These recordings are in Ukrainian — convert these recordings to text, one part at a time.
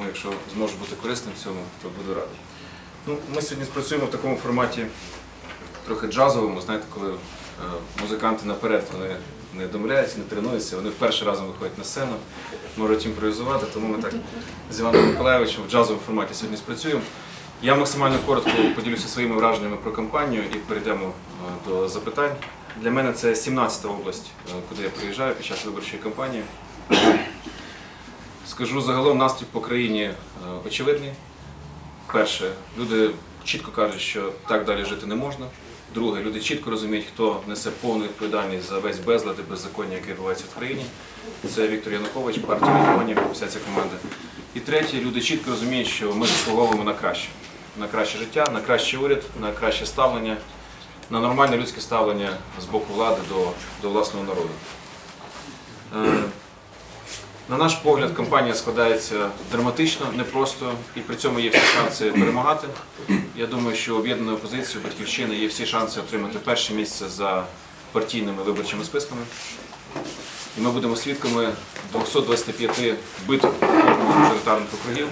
тому якщо зможу бути корисним в цьому, то буду радий. Ну, ми сьогодні спрацюємо в такому форматі трохи джазовому, знаєте, коли е, музиканти наперед вони не домовляються, не тренуються, вони вперше разом виходять на сцену, можуть імпровізувати, тому ми так з Іваном Миколаївичем в джазовому форматі сьогодні спрацюємо. Я максимально коротко поділюся своїми враженнями про кампанію і перейдемо е, до запитань. Для мене це 17-та область, е, куди я приїжджаю під час виборчої кампанії. Скажу загалом настрій по країні е, очевидний. Перше, люди чітко кажуть, що так далі жити не можна. Друге, люди чітко розуміють, хто несе повну відповідальність за весь безлад і беззаконня, яке відбувається в країні. Це Віктор Янукович, партія регіонів, вся ця команда. І третє, люди чітко розуміють, що ми заслуговуємо на краще, на краще життя, на кращий уряд, на краще ставлення, на нормальне людське ставлення з боку влади до, до власного народу. На наш погляд, кампанія складається драматично, непросто, і при цьому є всі шанси перемагати. Я думаю, що об'єднаною опозицією Батьківщини є всі шанси отримати перше місце за партійними виборчими списками. І ми будемо свідками 225 битв з мажоритарних округів.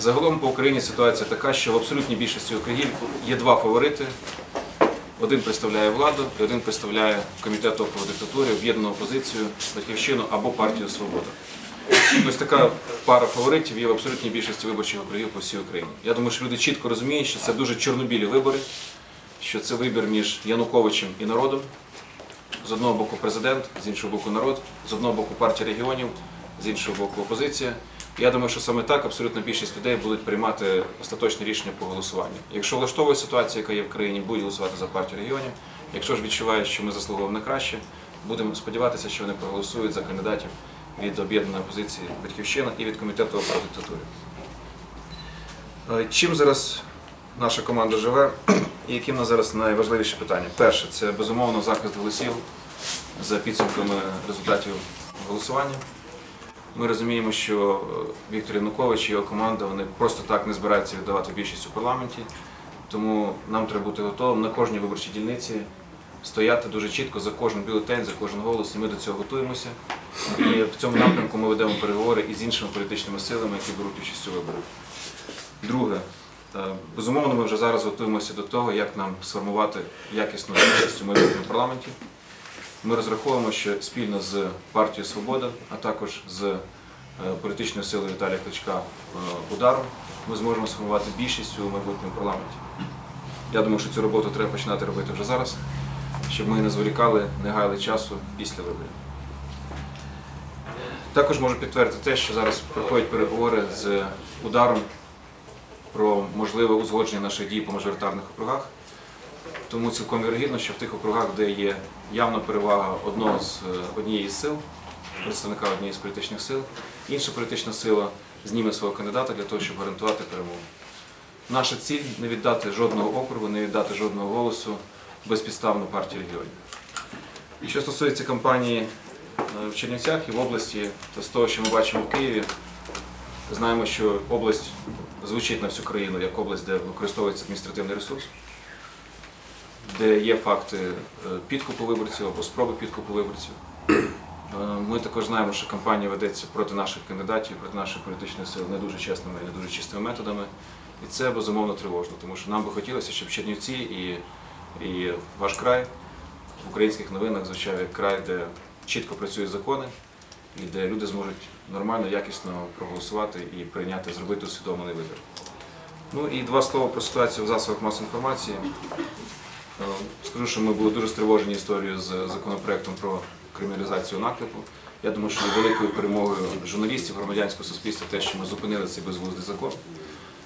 Загалом по Україні ситуація така, що в абсолютній більшості округів є два фаворити. Один представляє владу, і один представляє комітет опору диктатури, об'єднану опозицію, батьківщину або партію Свобода. Ось така пара фаворитів є в абсолютній більшості виборчих округів по всій Україні. Я думаю, що люди чітко розуміють, що це дуже чорнобілі вибори, що це вибір між Януковичем і народом. З одного боку президент, з іншого боку народ, з одного боку партія регіонів, з іншого боку опозиція. Я думаю, що саме так абсолютна більшість людей будуть приймати остаточне рішення по голосуванню. Якщо влаштовує ситуація, яка є в країні, будуть голосувати за партію регіонів. Якщо ж відчувають, що ми заслуговуємо на краще, будемо сподіватися, що вони проголосують за кандидатів від об'єднаної опозиції Батьківщина і від комітету опору диктатури. Е, Чим зараз наша команда живе і які в нас зараз найважливіші питання? Перше, це безумовно захист голосів за підсумками результатів голосування. Ми розуміємо, що е, Віктор Янукович і його команда вони просто так не збираються віддавати більшість у парламенті. Тому нам треба бути готовим на кожній виборчій дільниці стояти дуже чітко за кожен бюлетень, за кожен голос, і ми до цього готуємося. І в цьому напрямку ми ведемо переговори із іншими політичними силами, які беруть участь у виборах. Друге, е, безумовно, ми вже зараз готуємося до того, як нам сформувати якісну більшість у майбутньому парламенті. Ми розраховуємо, що спільно з партією Свобода, а також з е, політичною силою Віталія Кличка е, ударом, ми зможемо сформувати більшість у майбутньому парламенті. Я думаю, що цю роботу треба починати робити вже зараз, щоб ми не зволікали, не гаяли часу після виборів. Також можу підтвердити те, що зараз проходять переговори з ударом про можливе узгодження наших дій по мажоритарних округах. Тому цілком вірогідно, що в тих округах, де є явна перевага одного з е, однієї з сил, представника однієї з політичних сил, інша політична сила зніме свого кандидата для того, щоб гарантувати перемогу. Наша ціль не віддати жодного округу, не віддати жодного голосу безпідставно партії регіонів. І що стосується кампанії е, в Чернівцях і в області, то з того, що ми бачимо в Києві, знаємо, що область звучить на всю країну як область, де використовується адміністративний ресурс де є факти е, підкупу виборців або спроби підкупу виборців. Е, Ми також знаємо, що кампанія ведеться проти наших кандидатів, проти нашої політичної сили не дуже чесними і не дуже чистими методами. І це безумовно тривожно, тому що нам би хотілося, щоб Чернівці і, і ваш край в українських новинах звучав як край, де чітко працюють закони і де люди зможуть нормально, якісно проголосувати і прийняти, зробити усвідомлений вибір. Ну і два слова про ситуацію в засобах масової інформації. Е, Скажу, що ми були дуже стривожені історією з законопроектом про криміналізацію наклепу. Я думаю, що є великою перемогою журналістів, громадянського суспільства те, що ми зупинили цей безглуздий закон.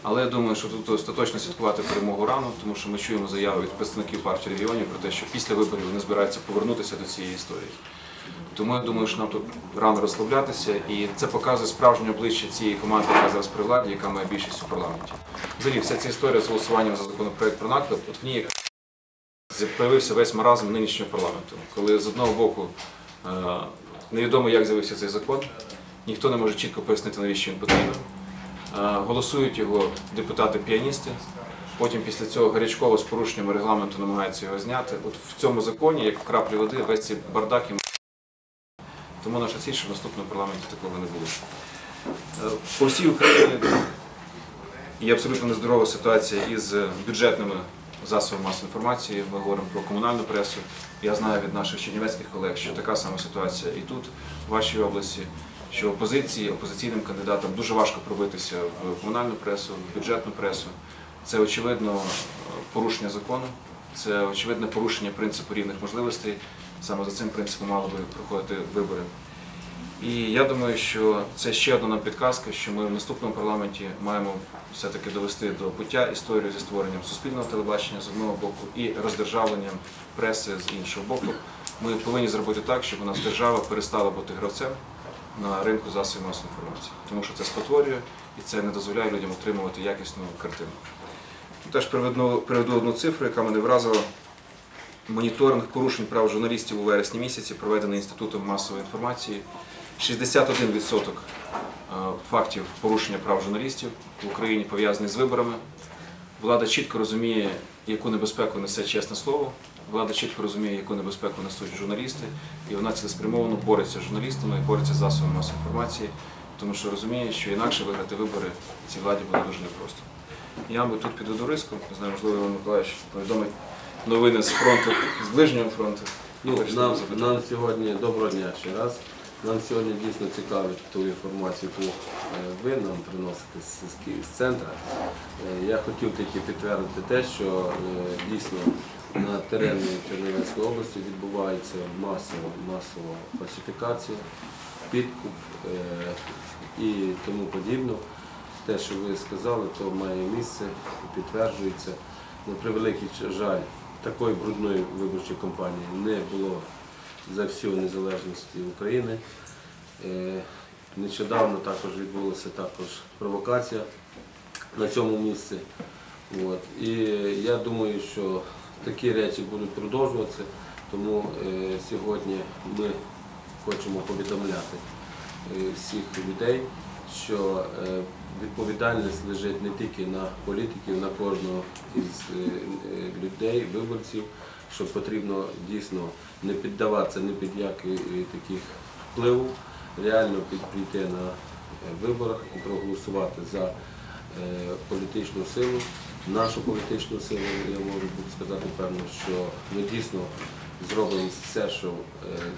Але я думаю, що тут остаточно святкувати перемогу рано, тому що ми чуємо заяви від представників партії регіонів про те, що після виборів вони збираються повернутися до цієї історії. Тому я думаю, що нам тут рано розслаблятися, і це показує справжнє обличчя цієї команди, яка зараз при владі, яка має більшість у парламенті. Взагалі, вся ця історія з голосуванням за законопроект про наклеп, от в ній З'явився весь маразм нинішнього парламенту, коли з одного боку е, невідомо, як з'явився цей закон, ніхто не може чітко пояснити, навіщо він потрібен. Е, Голосують його депутати-піаністи, потім після цього гарячково з порушенням регламенту намагаються його зняти. От в цьому законі, як в краплі води, весь цей бардак і тому наша ціль, щоб в наступному парламенті такого не було. Е, По всій Україні є абсолютно нездорова ситуація із бюджетними засобами масової інформації. Ми говоримо про комунальну пресу. Я знаю від наших чернівецьких колег, що така сама ситуація і тут, в вашій області, що опозиції, опозиційним кандидатам дуже важко пробитися в комунальну пресу, в бюджетну пресу. Це очевидно е, порушення закону, це очевидне порушення принципу рівних можливостей. Саме за цим принципом мали би проходити вибори. І я думаю, що це ще одна підказка, що ми в наступному парламенті маємо все-таки довести до пуття історію зі створенням суспільного телебачення з одного боку і роздержавленням преси з іншого боку. Ми повинні зробити так, щоб у нас держава перестала бути гравцем на ринку засобів масової інформації, тому що це спотворює і це не дозволяє людям отримувати якісну картину. Теж приведу одну цифру, яка мене вразила. Моніторинг порушень прав журналістів у вересні місяці, проведений Інститутом масової інформації. 61% е, фактів порушення прав журналістів в Україні пов'язані з виборами. Влада чітко розуміє, яку небезпеку несе чесне слово. Влада чітко розуміє, яку небезпеку несуть журналісти, і вона цілеспрямовано бореться з журналістами і бореться з засобами масової інформації, тому що розуміє, що інакше виграти вибори цій владі буде дуже непросто. Я, мабуть, тут підведу риску, не знаю, можливо, Іван Миколаївич повідомить новини з фронту, з ближнього фронту. Ну, нам, нам сьогодні доброго дня ще раз. Нам сьогодні дійсно цікавить ту інформацію, яку е, ви нам приносите з, центру. Е, Я хотів тільки підтвердити те, що е, дійсно на терені Чернівецької області відбувається масова, масова фальсифікація, підкуп і тому подібне. Те, що ви сказали, то має місце, підтверджується. На превеликий жаль, такої брудної виборчої кампанії не було за всю незалежність України. Е, Нещодавно також відбулася також провокація на цьому місці. От. І я думаю, що такі речі будуть продовжуватися, тому е, сьогодні ми хочемо повідомляти е, всіх людей, що відповідальність лежить не тільки на політиків, на кожного із людей, виборців, що потрібно дійсно не піддаватися ні під який е, таких впливу, реально під- прийти на е, виборах і проголосувати за е, політичну силу, нашу політичну силу, я можу сказати певно, що ми дійсно зробимо все, що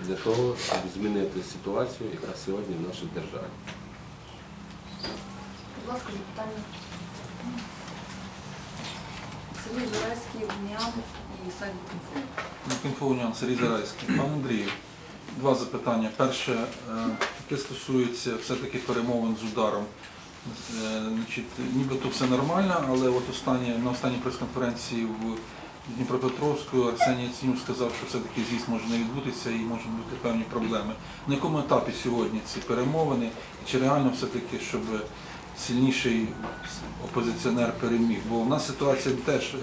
для того, щоб змінити ситуацію, яка сьогодні в нашій державі. Будь ласка, запитання. Сергій Зарайський, УНІАМ і сайт Букінфо. Інфоуніан Сергій Зарайський. Пан Андрію, два запитання. Перше, е, таке стосується все-таки перемовин з ударом. Е, нібито все нормально, але от останнє, на останній прес-конференції в Дніпропетровську Арсеній Яценюк сказав, що все-таки з'їзд може не відбутися і можуть бути певні проблеми. На якому етапі сьогодні ці перемовини? Чи реально все-таки, щоб сильніший опозиціонер переміг? Бо в нас ситуація теж е,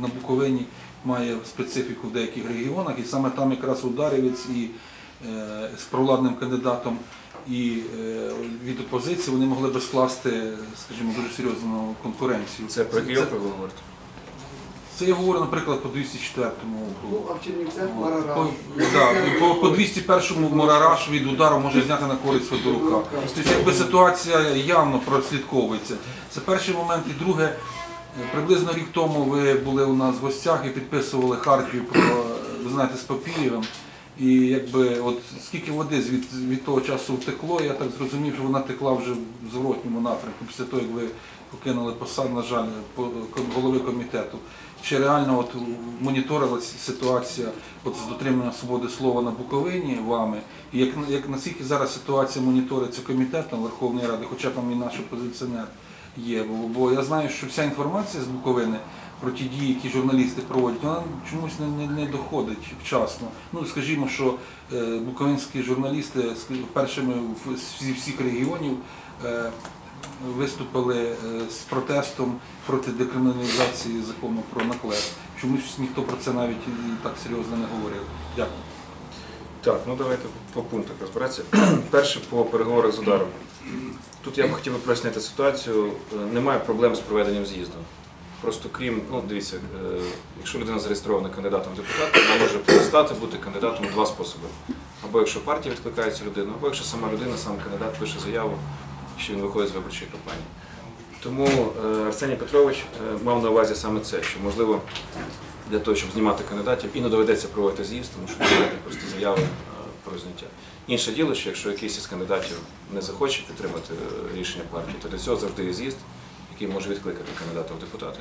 на Буковині має специфіку в деяких регіонах, і саме там якраз ударівець і е, з провладним кандидатом і е, від опозиції вони могли би скласти, скажімо, дуже серйозну конкуренцію. Це про округ ви говорите? Це я говорю, наприклад, по 204-му. Ну, а в Чернівцях По, да, і по, по 201-му Морараш від удару може зняти на користь Федорука. Тобто якби ситуація явно прослідковується. Це перший момент. І друге, приблизно рік тому ви були у нас в гостях і підписували хартію про, ви знаєте, з Папієвим. І якби от скільки води від, від того часу втекло, я так зрозумів, що вона текла вже в зворотньому напрямку після того, як ви покинули посаду, на жаль, голови комітету. Чи реально от моніторилася ситуація от з дотриманням свободи слова на Буковині вами? І як, як наскільки зараз ситуація моніториться комітетом Верховної Ради, хоча там і наш опозиціонер є? Бо я знаю, що вся інформація з Буковини про ті дії, які журналісти проводять, вона чомусь не, не, не доходить вчасно. Ну, скажімо, що е, буковинські журналісти першими зі всіх регіонів е, виступили е, з протестом проти декриміналізації закону про наклеп. Чомусь ніхто про це навіть і так серйозно не говорив. Дякую. Так, ну давайте по пунктах розбиратися. Перше по переговорах з ударом. Тут я б хотів би прояснити ситуацію. Е, Немає проблем з проведенням з'їзду. Просто крім, ну дивіться, е, якщо людина зареєстрована кандидатом в депутати, вона може перестати бути кандидатом два способи. або якщо партія відкликає цю людину, або якщо сама людина, сам кандидат пише заяву, що він виходить з виборчої кампанії. Тому е, Арсеній Петрович е, мав на увазі саме це, що можливо для того, щоб знімати кандидатів, і не доведеться проводити з'їзд, тому що доведеться просто заяви е, про зняття. Інше діло, що якщо якийсь із кандидатів не захоче підтримати рішення партії, то для цього завжди є з'їзд, який може відкликати кандидата в депутати.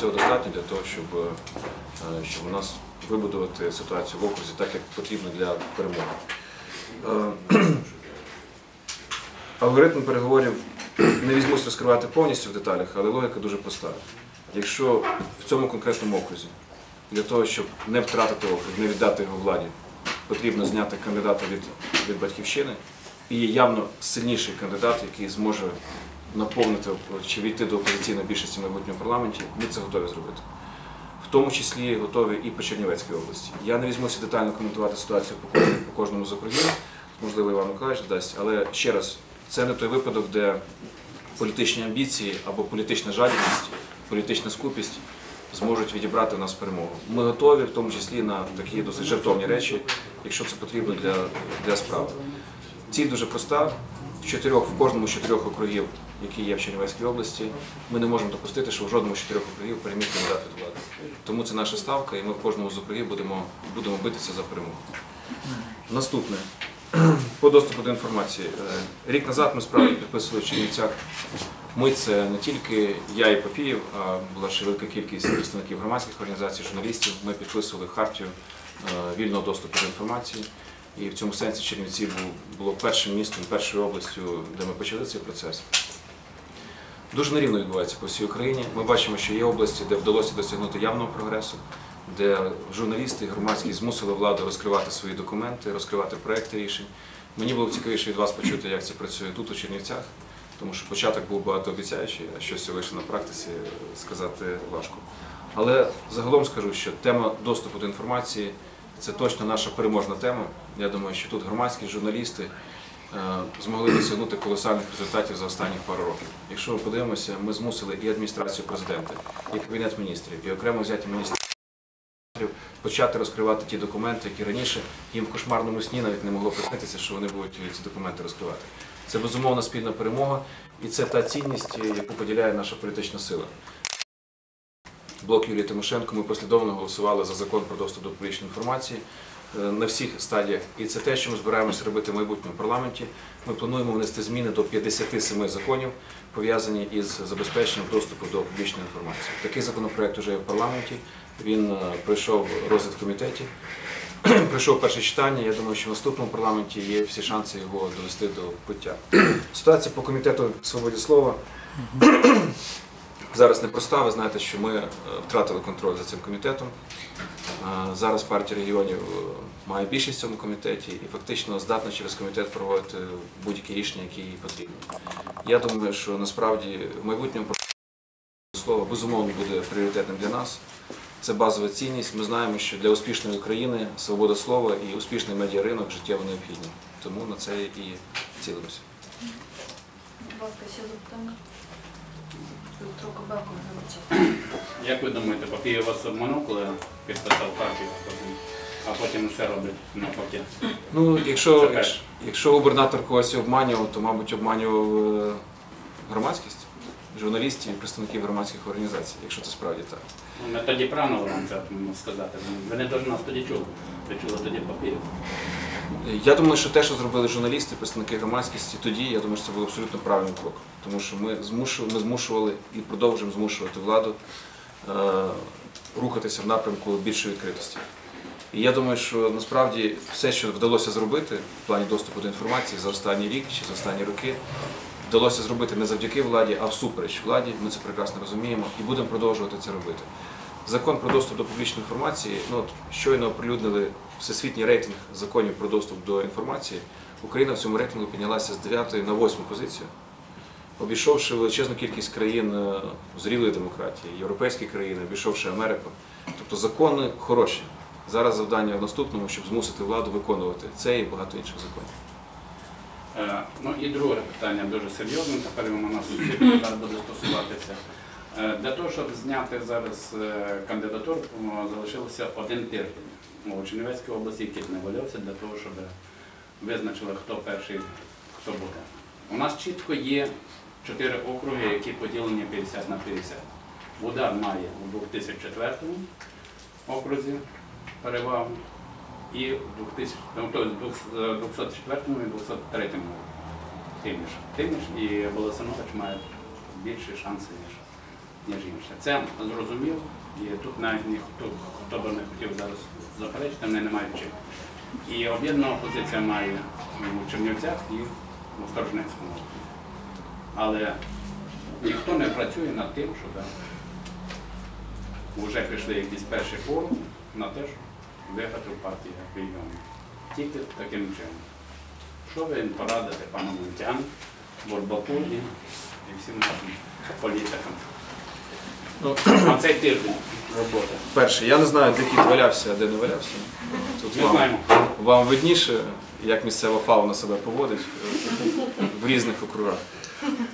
Цього достатньо для того, щоб, е, щоб у нас вибудувати ситуацію в окрузі так, як потрібно для перемоги. Е, Алгоритм переговорів не візьмусь розкривати повністю в деталях, але логіка дуже проста. Якщо в цьому конкретному окрузі для того, щоб не втратити округ, не віддати його владі, потрібно зняти кандидата від, від батьківщини, і є явно сильніший кандидат, який зможе наповнити чи війти до опозиційної більшості в майбутньому парламенті, ми це готові зробити. В тому числі готові і по Чернівецькій області. Я не візьмуся детально коментувати ситуацію по кожному, по кожному з округів, можливо, Іван Миколаївич дасть, але ще раз, це не той випадок, де політичні амбіції або політична жадібність, політична скупість зможуть відібрати у нас перемогу. Ми готові, в тому числі на такі досить жертовні речі, якщо це потрібно для, для справи. Ціль дуже проста. В чотирьох, в кожному з чотирьох округів, які є в Чернівецькій області, ми не можемо допустити, що в жодному з чотирьох округів переміг кандидат від влади. Тому це наша ставка, і ми в кожному з округів будемо, будемо битися за перемогу. Наступне. По доступу до інформації. Е, Рік назад ми справді підписували в Чернівцях. Ми це не тільки я і Попіїв, а була ще велика кількість представників громадських організацій, журналістів. Ми підписували хартію е, вільного доступу до інформації. І в цьому сенсі Чернівці було першим містом, першою областю, де ми почали цей процес. Дуже нерівно відбувається по всій Україні. Ми бачимо, що є області, де вдалося досягнути явного прогресу, де журналісти і громадські змусили владу розкривати свої документи, розкривати проекти рішень. Мені було цікавіше від вас почути, як це працює тут, у Чернівцях, тому що початок був багатообіцяючий, а що вийшло на практиці, сказати важко. Але загалом скажу, що тема доступу до інформації це точно наша переможна тема. Я думаю, що тут громадські журналісти е, змогли досягнути колосальних результатів за останні пару років. Якщо ми подивимося, ми змусили і адміністрацію президента, і кабінет міністрів, і окремо взяті міністрів почати розкривати ті документи, які раніше їм в кошмарному сні навіть не могло приснитися, що вони будуть ці документи розкривати. Це безумовна спільна перемога, і це та цінність, яку поділяє наша політична сила. Блок Юлії Тимошенко ми послідовно голосували за закон про доступ до публічної інформації е, на всіх стадіях. І це те, що ми збираємося робити в майбутньому парламенті. Ми плануємо внести зміни до 57 законів, пов'язані із забезпеченням доступу до публічної інформації. Такий законопроект вже є в парламенті. Він е, пройшов розгляд в комітеті. Пройшов перше читання. Я думаю, що в наступному парламенті є всі шанси його довести до пуття. Ситуація по комітету свободі слова зараз непроста. Ви знаєте, що ми е, втратили контроль за цим комітетом. Е, Зараз партія регіонів е, має більшість в цьому комітеті і фактично здатна через комітет проводити будь-які рішення, які їй потрібні. Я думаю, що насправді в майбутньому слово безумовно буде пріоритетним для нас. Це базова цінність. Ми знаємо, що для успішної України свобода слова і успішний медіаринок життєво необхідні. Тому на це і цілимося. Будь ласка, ще запитання? Як ви думаєте, Папієв вас обманув, коли підписав партію, а потім все робить навпаки? Ну, якщо, якщо, якщо губернатор когось обманював, то, мабуть, обманював е, громадськість, журналістів і представників громадських організацій, якщо це справді так. Ну, Ми тоді правильно вам це сказати. Ви не дуже нас тоді чули. Ви чули тоді Папієв. Я думаю, що те, що зробили журналісти, представники громадськості, тоді я думаю, що це був абсолютно правильний крок, тому що ми змушували, ми змушували і продовжуємо змушувати владу е, рухатися в напрямку більшої відкритості. І я думаю, що насправді все, що вдалося зробити в плані доступу до інформації за останній рік чи за останні роки, вдалося зробити не завдяки владі, а всупереч владі. Ми це прекрасно розуміємо і будемо продовжувати це робити. Закон про доступ до публічної інформації, ну от щойно оприлюднили всесвітній рейтинг законів про доступ до інформації. Україна в цьому рейтингу піднялася з 9 на 8 позицію, обійшовши величезну кількість країн е, зрілої демократії, європейські країни, обійшовши Америку. Тобто закони хороші. Зараз завдання в наступному, щоб змусити владу виконувати це і багато інших законів. Е, Ну і друге питання дуже серйозне, тепер воно нас зараз буде стосуватися. Е, Для того, щоб зняти зараз е, кандидатуру, залишилося один тиждень. У Чернівецькій області кіт не валявся для того, щоб визначили, хто перший, хто буде. У нас чітко є чотири округи, які поділені 50 на 50. Удар має у 2004 окрузі перевагу і в 2000, ну, тобто в 204 і 203 Тиміш. Тиміш і Волосинович мають більші шанси, ніж, ніж інші. Це зрозуміло, і тут навіть ніхто, хто би не хотів зараз заперечити, вони не мають чим. І об'єднана опозиція має у Чернівцях і у Сторожницькому. Але ніхто не працює над тим, щоб вже пішли якісь перші форуми на те, щоб виграти в партії регіону. Тільки таким чином. Що ви порадите пану Мунтяну, Бурбаку і, і всім нашим політикам? Ну, На цей тиждень роботи. перше, я не знаю, де кіт валявся, а де не валявся. Тут Ми вам, знаємо. вам видніше, як місцева фауна себе поводить е, в різних округах.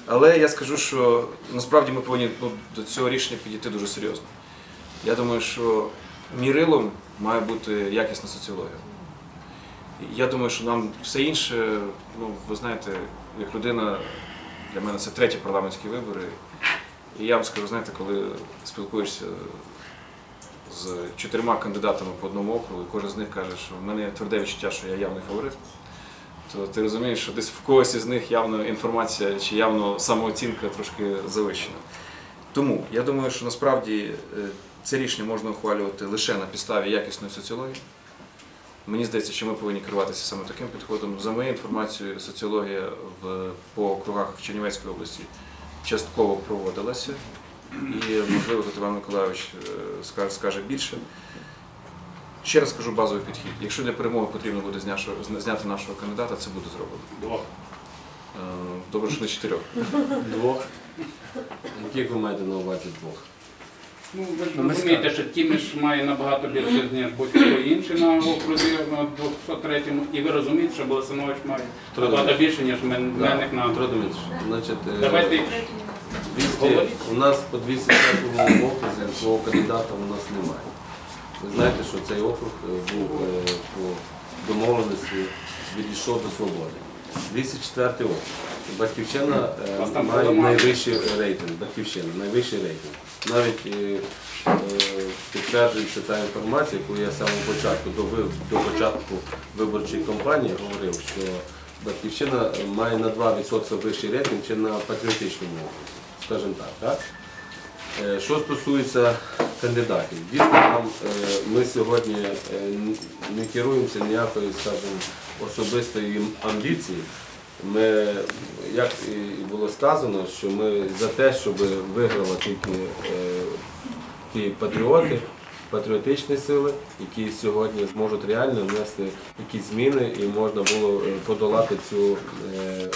Але я скажу, що насправді ми повинні ну, до цього рішення підійти дуже серйозно. Я думаю, що мірилом має бути якісна соціологія. Я думаю, що нам все інше, ну ви знаєте, як людина, для мене це треті парламентські вибори. І я вам скажу, знаєте, коли спілкуєшся з чотирма кандидатами по одному округу, і кожен з них каже, що в мене тверде відчуття, що я явний фаворит, то ти розумієш, що десь в когось із них явно інформація чи явно самооцінка трошки завищена. Тому я думаю, що насправді е, це рішення можна ухвалювати лише на підставі якісної соціології. Мені здається, що ми повинні керуватися саме таким підходом. За моєю інформацією, соціологія в, по округах в Чернівецькій області частково проводилася. І, можливо, тут Іван Миколайович е, скаже, більше. Ще раз скажу базовий підхід. Якщо для перемоги потрібно буде зняти нашого кандидата, це буде зроблено. Двох. Е, Добре, що не чотирьох. Двох. Яких ви маєте на увазі двох? Ну, ви ж розумієте, що Тіміш має набагато більше, ніж будь-хто інший на окрузі на 203-му. І ви розумієте, що Болесинович має набагато більше, ніж Мен- Менник на Петро Дмитрович, значить, е, Давайте 200, у нас по 205 окрузі свого кандидата у нас немає. Ви знаєте, що цей округ е, був е, по домовленості відійшов до свободи. 204 округ. Батьківщина е, має найвищий рейтинг. Батьківщина, найвищий рейтинг. Навіть е, е, підтверджується та інформація, коли я з самого початку до, ви- до початку виборчої кампанії говорив, що Батьківщина має на 2% вищий рейтинг, чи на патріотичному окрузі, скажімо так. так? Е, Що стосується кандидатів, дійсно нам е, ми сьогодні е, не керуємося ніякою, скажімо, особистої амбіції. Ми, як і було сказано, що ми за те, щоб виграли тільки е, ті патріоти, патріотичні сили, які сьогодні зможуть реально внести якісь зміни і можна було е, подолати цю е,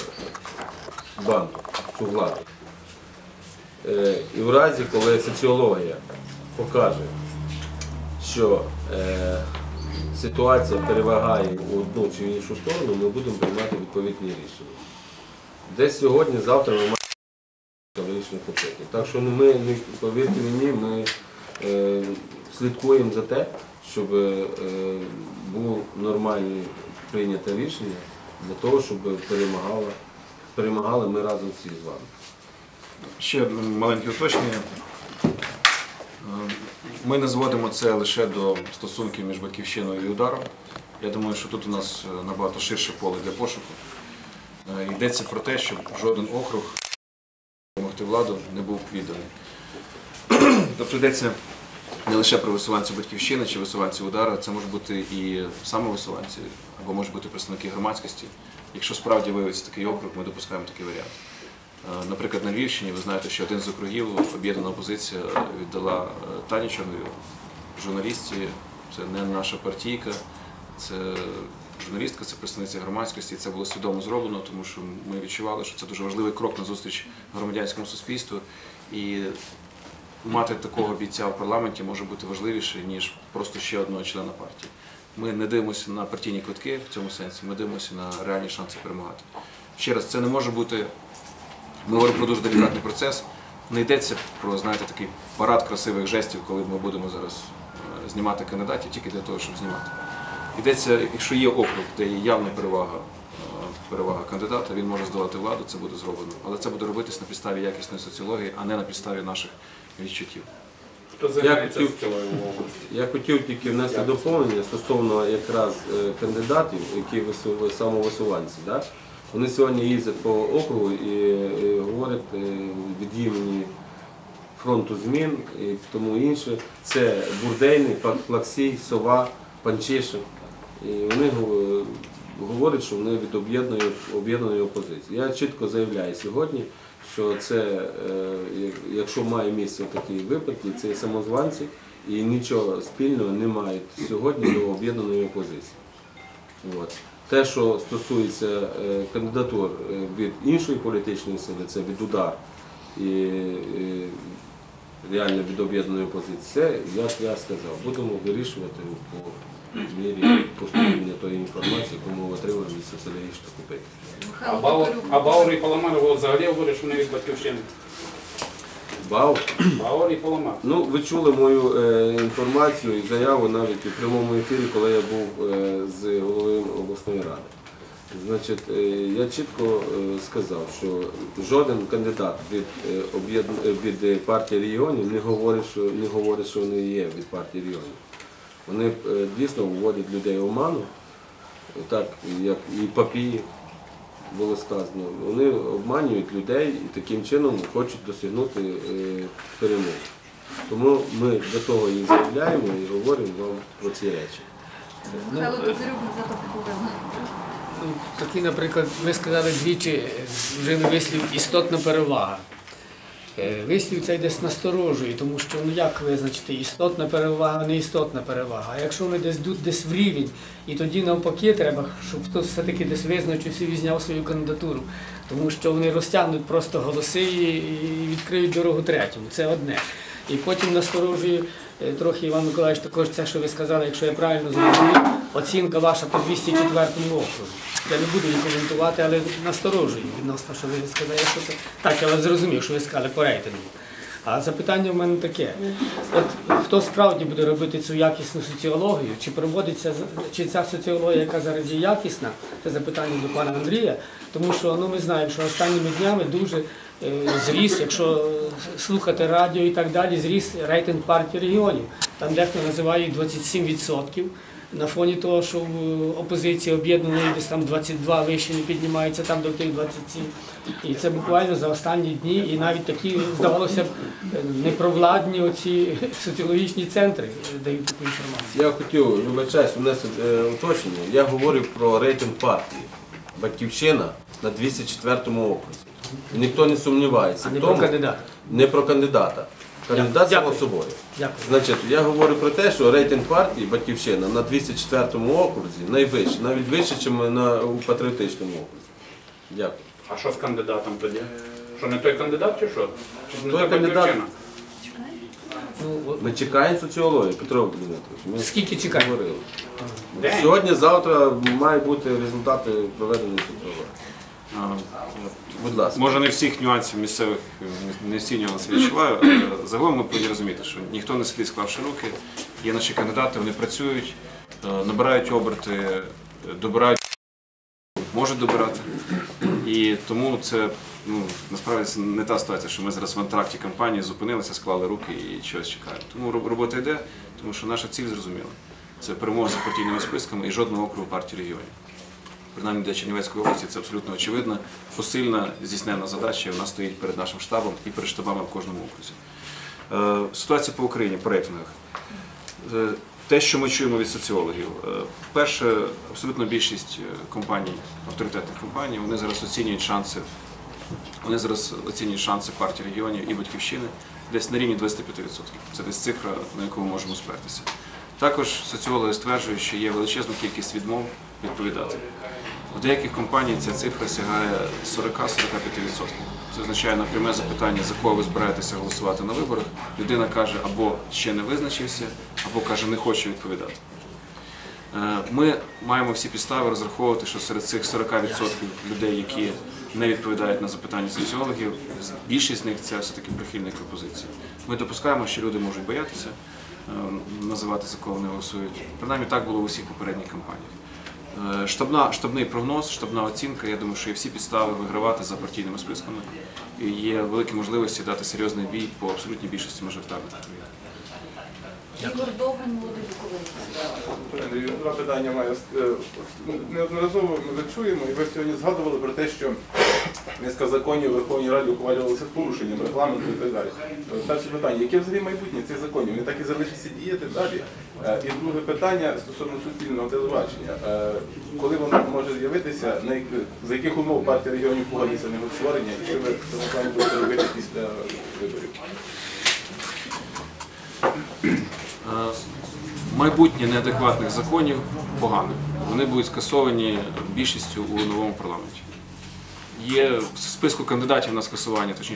банку, цю владу. І в разі, коли соціологія покаже, що ситуація перевагає в одну чи іншу сторону, ми будемо приймати відповідні рішення. Десь сьогодні, завтра ми маємо вирішення купити. Так що ну, ми, повірте мені, ми е, слідкуємо за те, щоб е, було нормальне прийняте рішення для того, щоб перемагала, перемагали ми разом всі з вами. Ще маленьке уточнення. Е, Ми не зводимо це лише до стосунків між батьківщиною і ударом. Я думаю, що тут у нас е, набагато ширше поле для пошуку. Е, Йдеться про те, щоб жоден округ допомогти владу не був відданий. Тобто йдеться не лише про висуванців батьківщини чи висуванців удара, це можуть бути і самовисуванці, або можуть бути представники громадськості. Якщо справді виявиться такий округ, ми допускаємо такий варіант. Е, Наприклад, на Львівщині ви знаєте, що один з округів об'єднана опозиція віддала е, Тані Чорновіл, журналістці, це не наша партійка, це журналістка, це представниця громадськості. Це було свідомо зроблено, тому що ми відчували, що це дуже важливий крок на зустріч громадянському суспільству. І мати такого бійця в парламенті може бути важливіше, ніж просто ще одного члена партії. Ми не дивимося на партійні квитки в цьому сенсі, ми дивимося на реальні шанси перемагати. Ще раз, це не може бути ми говоримо про дуже делікатний процес. Не йдеться про знаєте, такий парад красивих жестів, коли ми будемо зараз е, знімати кандидатів тільки для того, щоб знімати. Йдеться, якщо є округ, де є явна перевага, е, перевага кандидата, він може здолати владу, це буде зроблено. Але це буде робитись на підставі якісної соціології, а не на підставі наших відчуттів. Займається хотів-? Я хотів тільки внести доповнення стосовно якраз е, кандидатів, які вису- самовисуванці. Да? Вони сьогодні їздять по округу і говорять е, від імені фронту змін і тому інше. Це Бурдейний, Плаксій, Сова, Панчишин. І вони говорять, що вони від об'єднаної об'єднаної опозиції. Я чітко заявляю сьогодні, що це, е, якщо має місце такі випадки, це самозванці і нічого спільного не мають сьогодні до об'єднаної опозиції. От. Те, що стосується е, кандидатур е, від іншої політичної сили, це від удар і реально від об'єднаної опозиції, це, як я сказав, будемо вирішувати по мірі поступлення тої інформації, яку ми отримали від соціологічних купити. А Михайло Баур, Токарюк. а Баур і Паламаров взагалі говорять, що вони від батьківщини. Бау. Баур і Паламар. Ну, ви чули мою е, інформацію і заяву навіть у прямому ефірі, коли я був е, з головою обласної ради. Значить, е, я чітко е, сказав, що жоден кандидат від, е, об'єдн- е, від е, партії регіонів не говорить, що не говорить, що вони є від партії регіонів. Вони е, дійсно вводять людей в оману, так як і папії було сказано. Вони обманюють людей і таким чином хочуть досягнути е, перемоги. Тому ми до того їх заявляємо і говоримо вам про ці речі. Ну, Такий, наприклад, ми сказали двічі, вже вжили вислів істотна перевага. Е, Вислів цей десь насторожує, тому що ну як визначити істотна перевага, не істотна перевага. А якщо вони десь йдуть десь в рівень, і тоді навпаки треба, щоб хтось все-таки десь визначився і візняв свою кандидатуру. Тому що вони розтягнуть просто голоси і і відкриють дорогу третьому. Це одне. І потім насторожує е, трохи Іван Миколаївич, також це, що ви сказали, якщо я правильно зрозумів, оцінка ваша по 204 округу. Я не буду її коментувати, але насторожую відносно, що ви сказали, що це. Так, я зрозумів, що ви сказали по рейтингу. А запитання в мене таке: от хто справді буде робити цю якісну соціологію, чи проводиться чи ця соціологія, яка зараз є якісна, це запитання до пана Андрія, тому що ну, ми знаємо, що останніми днями дуже е, зріс, якщо слухати радіо і так далі, зріс рейтинг партії регіонів. Там дехто називає їх 27%. На фоні того, що в опозиції об'єднаної десь там 22 вище не піднімається, там до тих 27. І це буквально за останні дні, і навіть такі, здавалося б, непровладні оці соціологічні центри дають таку інформацію. Я хотів, вибачаюсь, внести е, уточнення. Я говорив про рейтинг партії Батьківщина на 204 окрузі. Ніхто не сумнівається А не в про кандидата. не про кандидата. Кандидат само собою. Дякую. Значить, я говорю про те, що рейтинг партії Батьківщина на 204 окрузі найвищий, навіть вищий, ніж на у патріотичному окрузі. Дякую. А що з кандидатом тоді? Що не той кандидат чи що? Чи не Той кандидат. батьківщина? Ми чекаємо соціологію, Петро Дмитрович. Ми скільки чекаємо? говорили. День. Сьогодні, завтра мають бути результати проведення соціології. Будь ласка. Може не всіх нюансів місцевих, е, не всі нюанси відчуваю. але Загалом ми повинні розуміти, що ніхто не сидить, склавши руки. Є наші кандидати, вони працюють, е, набирають оберти, добирають, можуть добирати. І тому це ну, насправді це не та ситуація, що ми зараз в антракті кампанії зупинилися, склали руки і чогось чекаємо. Тому роб- робота йде, тому що наша ціль зрозуміла. Це перемога за партійними списками і жодного округу партії регіонів принаймні для Чернівецької області це абсолютно очевидно. Посильна здійснена задача, і вона стоїть перед нашим штабом і перед штабами в кожному окрузі. Е, Ситуація по Україні, по рейтингах. Е, Те, що ми чуємо від соціологів, Е, перше, абсолютно більшість компаній, авторитетних компаній, вони зараз оцінюють шанси. Вони зараз оцінюють шанси партії регіонів і батьківщини десь на рівні 25%. Це десь цифра, на яку ми можемо спертися. Також соціологи стверджують, що є величезна кількість відмов відповідати. У деяких компаній ця цифра сягає 40-45%. Це означає на пряме запитання, за кого ви збираєтеся голосувати на виборах. Людина каже або ще не визначився, або каже, не хоче відповідати. Е, Ми маємо всі підстави розраховувати, що серед цих 40% людей, які не відповідають на запитання соціологів, більшість з них це все-таки прихильники опозиції. Ми допускаємо, що люди можуть боятися, е, називати за кого вони голосують. Принаймні так було в усіх попередніх кампаніях. Е, Штабна, штабний прогноз, штабна оцінка. Я думаю, що є всі підстави вигравати за партійними списками. І є великі можливості дати серйозний бій по абсолютній більшості мажоритарних. Ігор Довгань, молодий Андрію, два питання маю. Е, Неодноразово ми чуємо, і ви сьогодні згадували про те, що низка законів у Верховній Раді ухвалювалися з порушенням регламенту і так далі. Е, Перше питання, яке взагалі майбутнє цих законів? Вони так і залишаться діяти далі? Е, І друге питання стосовно суспільного телебачення. Е, Коли воно може з'явитися, за яких умов партія регіонів погодиться на його створення, і що ви в цьому плані будете робити після виборів? Майбутнє неадекватних законів погане. Вони будуть скасовані більшістю у новому парламенті. Є в списку кандидатів на скасування, точніше.